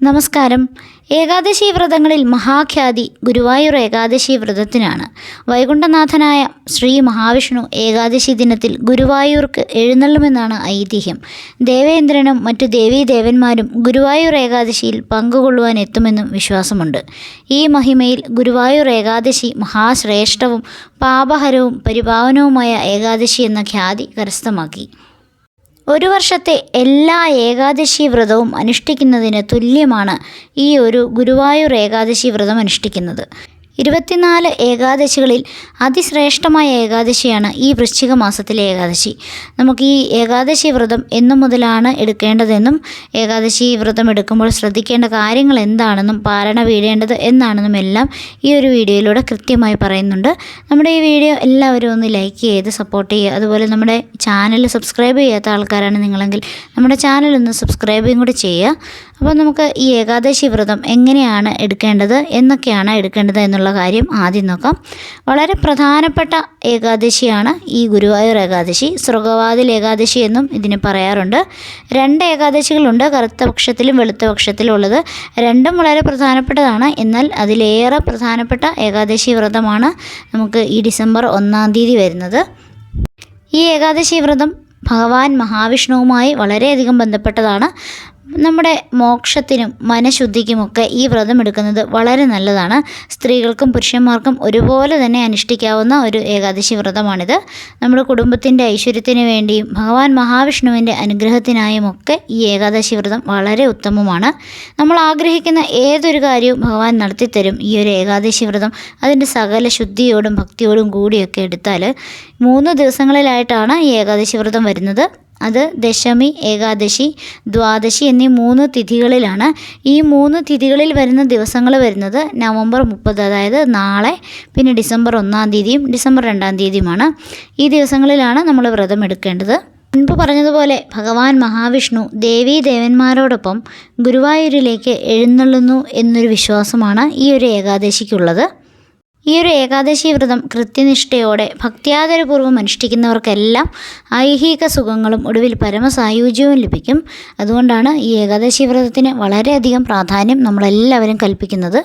നമസ്കാരം. ഏകാദശി വ്രതങ്ങളിൽ മഹാഖ്യാതി ഗുരുവായൂർ ഏകാദശി വ്രതത്തിനാണ്. വൈകുണ്ഠനാഥനായ ശ്രീ മഹാവിഷ്ണു ഏകാദശി ദിനത്തിൽ ഗുരുവായൂർക്ക് എഴുന്നള്ളുമെന്നാണ് ഐതിഹ്യം. ദേവേന്ദ്രനും മറ്റു ദേവീദേവന്മാരും ഗുരുവായൂർ ഏകാദശിയിൽ പങ്കുകൊള്ളുവാൻ എത്തുമെന്നും വിശ്വാസമുണ്ട്. ഈ മഹിമയിൽ ഗുരുവായൂർ ഏകാദശി മഹാശ്രേഷ്ഠവും പാപഹരവും പരിപാവനവുമായ ഏകാദശി എന്ന ഖ്യാതി കരസ്ഥമാക്കി. ഒരു വർഷത്തെ എല്ലാ ഏകാദശി വ്രതവും അനുഷ്ഠിക്കുന്നതിന് തുല്യമാണ് ഈ ഒരു ഗുരുവായൂർ ഏകാദശി വ്രതം അനുഷ്ഠിക്കുന്നത്. ഇരുപത്തിനാല് ഏകാദശികളിൽ അതിശ്രേഷ്ഠമായ ഏകാദശിയാണ് ഈ വൃശ്ചിക മാസത്തിലെ ഏകാദശി. നമുക്ക് ഈ ഏകാദശി വ്രതം എന്നു മുതലാണ് എടുക്കേണ്ടതെന്നും ഏകാദശി വ്രതം എടുക്കുമ്പോൾ ശ്രദ്ധിക്കേണ്ട കാര്യങ്ങൾ എന്താണെന്നും പാലണ വീഴേണ്ടത് എന്നാണെന്നും എല്ലാം ഈ ഒരു വീഡിയോയിലൂടെ കൃത്യമായി പറയുന്നുണ്ട്. നമ്മുടെ ഈ വീഡിയോ എല്ലാവരും ഒന്ന് ലൈക്ക് ചെയ്ത് സപ്പോർട്ട് ചെയ്യുക. അതുപോലെ നമ്മുടെ ചാനൽ സബ്സ്ക്രൈബ് ചെയ്യാത്ത ആൾക്കാരാണ് നിങ്ങളെങ്കിൽ നമ്മുടെ ചാനൽ ഒന്ന് സബ്സ്ക്രൈബും കൂടി ചെയ്യുക. അപ്പോൾ നമുക്ക് ഈ ഏകാദശി വ്രതം എങ്ങനെയാണ് എടുക്കേണ്ടത് എന്നൊക്കെയാണ് എടുക്കേണ്ടത് എന്നുള്ള കാര്യം ആദ്യം നോക്കാം. വളരെ പ്രധാനപ്പെട്ട ഏകാദശിയാണ് ഈ ഗുരുവായൂർ ഏകാദശി. സ്വർഗവാതിൽ ഏകാദശി എന്നും ഇതിന് പറയാറുണ്ട്. രണ്ട് ഏകാദശികളുണ്ട്. കറുത്ത പക്ഷത്തിലും വെളുത്ത പക്ഷത്തിലും ഉള്ളത്. രണ്ടും വളരെ പ്രധാനപ്പെട്ടതാണ്. എന്നാൽ അതിലേറെ പ്രധാനപ്പെട്ട ഏകാദശി വ്രതമാണ് നമുക്ക് ഈ ഡിസംബർ ഒന്നാം തീയതി വരുന്നത്. ഈ ഏകാദശി വ്രതം ഭഗവാൻ മഹാവിഷ്ണുവുമായി വളരെയധികം ബന്ധപ്പെട്ടതാണ്. നമ്മുടെ മോക്ഷത്തിനും മനഃശുദ്ധിക്കുമൊക്കെ ഈ വ്രതം എടുക്കുന്നത് വളരെ നല്ലതാണ്. സ്ത്രീകൾക്കും പുരുഷന്മാർക്കും ഒരുപോലെ തന്നെ അനുഷ്ഠിക്കാവുന്ന ഒരു ഏകാദശി വ്രതമാണിത്. നമ്മുടെ കുടുംബത്തിന്റെ ഐശ്വര്യത്തിന് വേണ്ടിയും ഭഗവാൻ മഹാവിഷ്ണുവിന്റെ അനുഗ്രഹത്തിനായുമൊക്കെ ഈ ഏകാദശി വ്രതം വളരെ ഉത്തമമാണ്. നമ്മൾ ആഗ്രഹിക്കുന്ന ഏതൊരു കാര്യവും ഭഗവാൻ നടത്തിത്തരും ഈ ഒരു ഏകാദശി വ്രതം. അതിന്റെ സകല ശുദ്ധിയോടും ഭക്തിയോടും കൂടിയൊക്കെ എടുത്താൽ മൂന്ന് ദിവസങ്ങളിലായിട്ടാണ് ഈ ഏകാദശി വ്രതം വരുന്നത്. അത് ദശമി ഏകാദശി ദ്വാദശി എന്നീ മൂന്ന് തിഥികളിലാണ്. ഈ മൂന്ന് തിഥികളിൽ വരുന്ന ദിവസങ്ങൾ വരുന്നത് നവംബർ മുപ്പത് അതായത് നാളെ പിന്നെ ഡിസംബർ ഒന്നാം തീയതിയും ഡിസംബർ രണ്ടാം തീയതിയുമാണ്. ഈ ദിവസങ്ങളിലാണ് നമ്മൾ വ്രതം എടുക്കേണ്ടത്. മുൻപ് പറഞ്ഞതുപോലെ ഭഗവാൻ മഹാവിഷ്ണു ദേവീ ദേവന്മാരോടൊപ്പം ഗുരുവായൂരിലേക്ക് എഴുന്നള്ളുന്നു എന്നൊരു വിശ്വാസമാണ് ഈ ഒരു ഏകാദശിക്കുള്ളത്. ഈ ഒരു ഏകാദശി വ്രതം കൃത്യനിഷ്ഠയോടെ ഭക്തിയാദരപൂർവം അനുഷ്ഠിക്കുന്നവർക്കെല്ലാം ഐഹിക സുഖങ്ങളും ഒടുവിൽ പരമസായുജ്യവും ലഭിക്കും. അതുകൊണ്ടാണ് ഈ ഏകാദശി വ്രതത്തിന് വളരെയധികം പ്രാധാന്യം നമ്മളെല്ലാവരും കൽപ്പിക്കുന്നത്.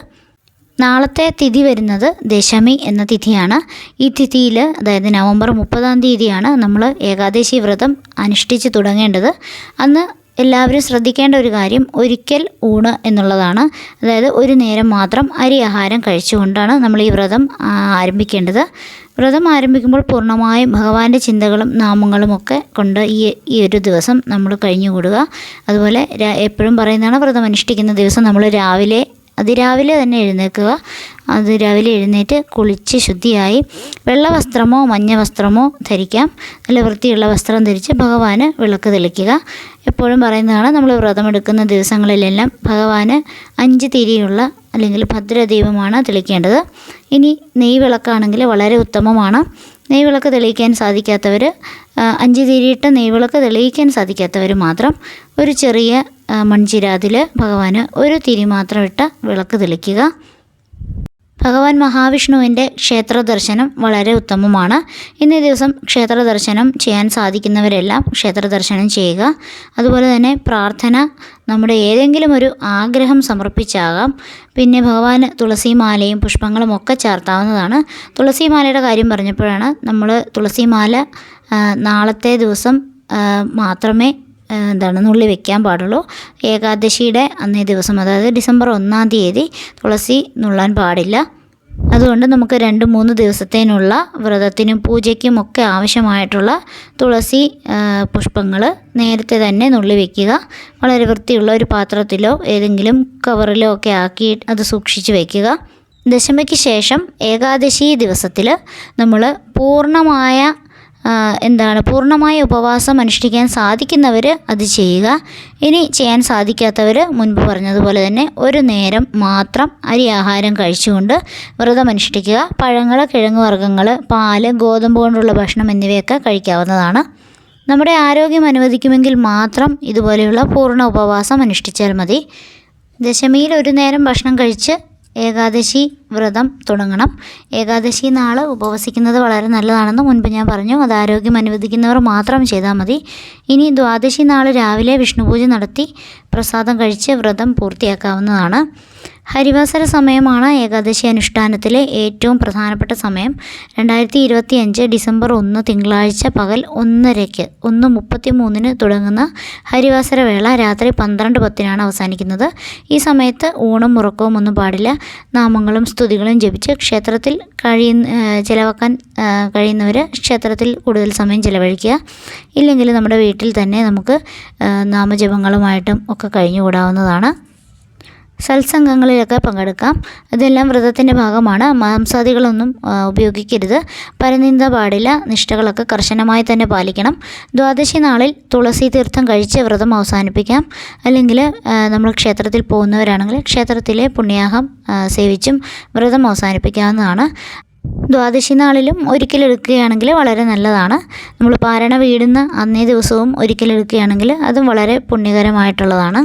നാളത്തെ തിഥി വരുന്നത് ദശമി എന്ന തിഥിയാണ്. ഈ തിഥിയിൽ അതായത് നവംബർ മുപ്പതാം തീയതിയാണ് നമ്മൾ ഏകാദശി വ്രതം അനുഷ്ഠിച്ച് തുടങ്ങേണ്ടത്. അന്ന് എല്ലാവരും ശ്രദ്ധിക്കേണ്ട ഒരു കാര്യം ഒരിക്കൽ ഊണ് എന്നുള്ളതാണ്. അതായത് ഒരു നേരം മാത്രം അരി ആഹാരം കഴിച്ചുകൊണ്ടാണ് നമ്മൾ ഈ വ്രതം ആരംഭിക്കേണ്ടത്. വ്രതം ആരംഭിക്കുമ്പോൾ പൂർണമായും ഭഗവാന്റെ ചിന്തകളും നാമങ്ങളും ഒക്കെ കൊണ്ട് ഈ ഈ ഒരു ദിവസം നമ്മൾ കഴിഞ്ഞുകൂടുക. അതുപോലെ എപ്പോഴും പറയുന്നതാണ് വ്രതം അനുഷ്ഠിക്കുന്ന ദിവസം നമ്മൾ രാവിലെ അതിരാവിലെ തന്നെ എഴുന്നേൽക്കുക. അതിരാവിലെ എഴുന്നേറ്റ് കുളിച്ച് ശുദ്ധിയായി വെള്ള വസ്ത്രമോ മഞ്ഞ വസ്ത്രമോ ധരിക്കാം. നല്ല വൃത്തിയുള്ള വസ്ത്രം ധരിച്ച് ഭഗവാന് വിളക്ക് തെളിക്കുക. എപ്പോഴും പറയുന്നതാണ് നമ്മൾ വ്രതമെടുക്കുന്ന ദിവസങ്ങളിലെല്ലാം ഭഗവാന് അഞ്ച് തിരിയുള്ള അല്ലെങ്കിൽ ഭദ്രദീപമാണ് തെളിക്കേണ്ടത്. ഇനി നെയ് വിളക്കാണെങ്കിൽ വളരെ ഉത്തമമാണ്. നെയ് വിളക്ക് തെളിയിക്കാൻ സാധിക്കാത്തവർ അഞ്ച് തിരിയിട്ട് നെയ് വിളക്ക് തെളിയിക്കാൻ സാധിക്കാത്തവർ മാത്രം ഒരു ചെറിയ മൺചിരാതിൽ ഭഗവാന് ഒരു തിരി മാത്രം ഇട്ട വിളക്ക് തെളിക്കുക. ഭഗവാൻ മഹാവിഷ്ണുവിന്റെ ക്ഷേത്ര ദർശനം വളരെ ഉത്തമമാണ്. ഇന്നേ ദിവസം ക്ഷേത്ര ദർശനം ചെയ്യാൻ സാധിക്കുന്നവരെല്ലാം ക്ഷേത്ര ദർശനം ചെയ്യുക. അതുപോലെ തന്നെ പ്രാർത്ഥന നമ്മുടെ ഏതെങ്കിലും ഒരു ആഗ്രഹം സമർപ്പിച്ചാകാം. പിന്നെ ഭഗവാന് തുളസിമാലയും പുഷ്പങ്ങളും ഒക്കെ ചേർത്താവുന്നതാണ്. തുളസിമാലയുടെ കാര്യം പറഞ്ഞപ്പോഴാണ് നമ്മൾ തുളസിമാല നാളത്തെ ദിവസം മാത്രമേ എന്താണ് നുള്ളി വെക്കാൻ പാടുള്ളൂ. ഏകാദശിയുടെ അന്നേ ദിവസം അതായത് ഡിസംബർ ഒന്നാം തീയതി തുളസി നുള്ളാൻ പാടില്ല. അതുകൊണ്ട് നമുക്ക് രണ്ട് മൂന്ന് ദിവസത്തേനുള്ള വ്രതത്തിനും പൂജയ്ക്കും ഒക്കെ ആവശ്യമായിട്ടുള്ള തുളസി പുഷ്പങ്ങൾ നേരത്തെ തന്നെ നുള്ളി വെക്കുക. വളരെ വൃത്തിയുള്ള ഒരു പാത്രത്തിലോ ഏതെങ്കിലും കവറിലോ ഒക്കെ ആക്കി അത് സൂക്ഷിച്ച് വയ്ക്കുക ദശമിക്ക് ശേഷം ഏകാദശി ദിവസത്തിൽ നമ്മൾ പൂർണമായ എന്താണ്? പൂർണമായ ഉപവാസം അനുഷ്ഠിക്കാൻ സാധിക്കുന്നവർ അത് ചെയ്യുക. ഇനി ചെയ്യാൻ സാധിക്കാത്തവർ മുൻപ് പറഞ്ഞതുപോലെ തന്നെ ഒരു നേരം മാത്രം അരി ആഹാരം കഴിച്ചുകൊണ്ട് വ്രതം അനുഷ്ഠിക്കുക. പഴങ്ങൾ കിഴങ്ങ് വർഗങ്ങൾ പാൽ ഗോതമ്പ് കൊണ്ടുള്ള ഭക്ഷണം എന്നിവയൊക്കെ കഴിക്കാവുന്നതാണ്. നമ്മുടെ ആരോഗ്യം അനുവദിക്കുമെങ്കിൽ മാത്രം ഇതുപോലെയുള്ള പൂർണ ഉപവാസം അനുഷ്ഠിച്ചാൽ മതി. ദശമിയിൽ ഒരു നേരം ഭക്ഷണം കഴിച്ച് ഏകാദശി വ്രതം തുടങ്ങണം. ഏകാദശി നാൾ ഉപവസിക്കുന്നത് വളരെ നല്ലതാണെന്ന് മുൻപ് ഞാൻ പറഞ്ഞു. അത് ആരോഗ്യം അനുവദിക്കുന്നവർ മാത്രം ചെയ്താൽ മതി. ഇനി ദ്വാദശി നാൾ രാവിലെ വിഷ്ണുപൂജ നടത്തി പ്രസാദം കഴിച്ച് വ്രതം പൂർത്തിയാക്കാവുന്നതാണ്. ഹരിവാസര സമയമാണ് ഏകാദശി അനുഷ്ഠാനത്തിലെ ഏറ്റവും പ്രധാനപ്പെട്ട സമയം. രണ്ടായിരത്തി ഇരുപത്തി അഞ്ച് ഡിസംബർ ഒന്ന് തിങ്കളാഴ്ച പകൽ ഒന്നരയ്ക്ക് ഒന്ന് മുപ്പത്തി മൂന്നിന് തുടങ്ങുന്ന ഹരിവാസര വേള രാത്രി പന്ത്രണ്ട് പത്തിനാണ് അവസാനിക്കുന്നത്. ഈ സമയത്ത് ഊണും ഉറക്കവും ഒന്നും പാടില്ല. നാമങ്ങളും സ്തുതികളും ജപിച്ച് ക്ഷേത്രത്തിൽ കഴിയുന്ന ചിലവാക്കാൻ കഴിയുന്നവർ ക്ഷേത്രത്തിൽ കൂടുതൽ സമയം ചിലവഴിക്കുക. ഇല്ലെങ്കിൽ നമ്മുടെ വീട്ടിൽ തന്നെ നമുക്ക് നാമജപങ്ങളുമായിട്ടും ഒക്കെ കഴിഞ്ഞുകൂടാവുന്നതാണ്. സത്സംഗങ്ങളിലൊക്കെ പങ്കെടുക്കാം. ഇതെല്ലാം വ്രതത്തിന്റെ ഭാഗമാണ്. മാംസാദികളൊന്നും ഉപയോഗിക്കരുത്. പരനിന്ദ പാടില്ല നിഷ്ഠകളൊക്കെ കർശനമായി തന്നെ പാലിക്കണം. ദ്വാദശി നാളിൽ തുളസി തീർത്ഥം കഴിച്ച് വ്രതം അവസാനിപ്പിക്കാം. അല്ലെങ്കിൽ നമ്മൾ ക്ഷേത്രത്തിൽ പോകുന്നവരാണെങ്കിൽ ക്ഷേത്രത്തിലെ പുണ്യാഹം സേവിച്ചും വ്രതം അവസാനിപ്പിക്കാവുന്നതാണ്. ദ്വാദശി നാളിലും ഒരിക്കലെടുക്കുകയാണെങ്കിൽ വളരെ നല്ലതാണ്. നമ്മൾ പാരണ വീടുന്ന അന്നേ ദിവസവും ഒരിക്കലെടുക്കുകയാണെങ്കിൽ അതും വളരെ പുണ്യകരമായിട്ടുള്ളതാണ്.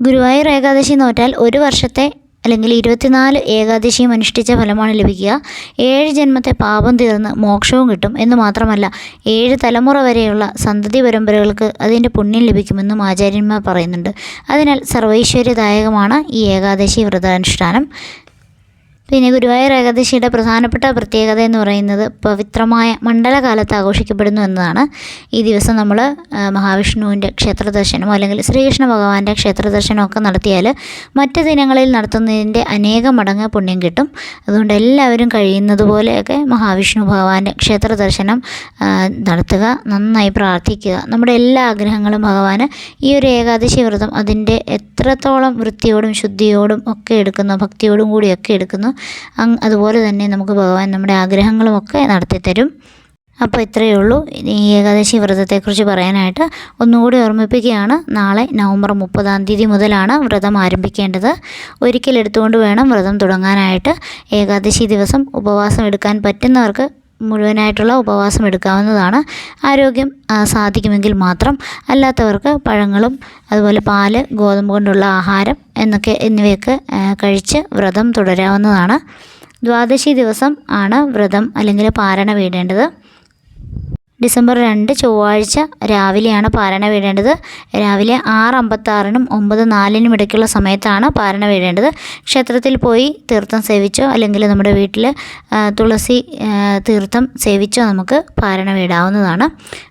ഗുരുവായൂർ ഏകാദശി നോറ്റാൽ ഒരു വർഷത്തെ അല്ലെങ്കിൽ ഇരുപത്തിനാല് ഏകാദശിയും അനുഷ്ഠിച്ച ഫലമാണ് ലഭിക്കുക. ഏഴ് ജന്മത്തെ പാപം തീർന്ന് മോക്ഷവും കിട്ടും എന്ന് മാത്രമല്ല ഏഴ് തലമുറ വരെയുള്ള സന്തതി പരമ്പരകൾക്ക് അതിന്റെ പുണ്യം ലഭിക്കുമെന്നും ആചാര്യന്മാർ പറയുന്നുണ്ട്. അതിനാൽ സർവൈശ്വര്യദായകമാണ് ഈ ഏകാദശി വ്രതാനുഷ്ഠാനം. പിന്നെ ഗുരുവായൂർ ഏകാദശിയുടെ പ്രധാനപ്പെട്ട പ്രത്യേകത എന്ന് പറയുന്നത് പവിത്രമായ മണ്ഡലകാലത്ത് ആഘോഷിക്കപ്പെടുന്നു എന്നതാണ്. ഈ ദിവസം നമ്മൾ മഹാവിഷ്ണുവിന്റെ ക്ഷേത്ര ദർശനം അല്ലെങ്കിൽ ശ്രീകൃഷ്ണ ഭഗവാന്റെ ക്ഷേത്ര ദർശനമൊക്കെ നടത്തിയാൽ മറ്റ് ദിനങ്ങളിൽ നടത്തുന്നതിന്റെ അനേകം മടങ്ങ് പുണ്യം കിട്ടും. അതുകൊണ്ട് എല്ലാവരും കഴിയുന്നത് പോലെയൊക്കെ മഹാവിഷ്ണു ഭഗവാന്റെ ക്ഷേത്ര ദർശനം നടത്തുക നന്നായി പ്രാർത്ഥിക്കുക. നമ്മുടെ എല്ലാ ആഗ്രഹങ്ങളും ഭഗവാന് ഈ ഒരു ഏകാദശി വ്രതം അതിന്റെ എത്രത്തോളം വൃത്തിയോടും ശുദ്ധിയോടും ഒക്കെ എടുക്കുന്നു ഭക്തിയോടും കൂടിയൊക്കെ എടുക്കുന്നു അതുപോലെ തന്നെ നമുക്ക് ഭഗവാൻ നമ്മുടെ ആഗ്രഹങ്ങളുമൊക്കെ നടത്തിത്തരും. അപ്പോൾ ഇത്രയേ ഉള്ളൂ. ഈ ഏകാദശി വ്രതത്തെക്കുറിച്ച് പറയാനായിട്ട് ഒന്നുകൂടി ഓർമ്മിപ്പിക്കുകയാണ്. നാളെ നവംബർ മുപ്പതാം തീയതി മുതലാണ് വ്രതം ആരംഭിക്കേണ്ടത്. ഒരിക്കൽ എടുത്തുകൊണ്ട് വേണം വ്രതം തുടങ്ങാനായിട്ട്. ഏകാദശി ദിവസം ഉപവാസം എടുക്കാൻ പറ്റുന്നവർക്ക് മുഴുവനായിട്ടുള്ള ഉപവാസം എടുക്കാവുന്നതാണ്. ആരോഗ്യം സാധിക്കുമെങ്കിൽ മാത്രം. അല്ലാത്തവർക്ക് പഴങ്ങളും അതുപോലെ പാൽ ഗോതമ്പ് കൊണ്ടുള്ള ആഹാരം എന്നൊക്കെ എന്നിവയൊക്കെ കഴിച്ച് വ്രതം തുടരാവുന്നതാണ്. ദ്വാദശി ദിവസം ആണ് വ്രതം അല്ലെങ്കിൽ പാരണ വീടേണ്ടത് ഡിസംബർ രണ്ട് ചൊവ്വാഴ്ച രാവിലെയാണ് പാരണ വീഴേണ്ടത് രാവിലെ ആറ് അമ്പത്താറിനും ഒമ്പത് നാലിനും ഇടയ്ക്കുള്ള സമയത്താണ് പാരണ വീഴേണ്ടത് ക്ഷേത്രത്തിൽ പോയി തീർത്ഥം സേവിച്ചോ അല്ലെങ്കിൽ നമ്മുടെ വീട്ടിൽ തുളസി തീർത്ഥം സേവിച്ചോ നമുക്ക് പാരണ വീടാവുന്നതാണ്.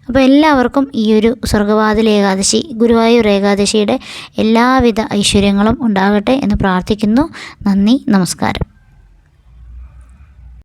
അപ്പോൾ എല്ലാവർക്കും ഈ ഒരു സ്വർഗവാതിൽ ഏകാദശി ഗുരുവായൂർ ഏകാദശിയുടെ എല്ലാവിധ ഐശ്വര്യങ്ങളും ഉണ്ടാകട്ടെ എന്ന് പ്രാർത്ഥിക്കുന്നു. നന്ദി നമസ്കാരം.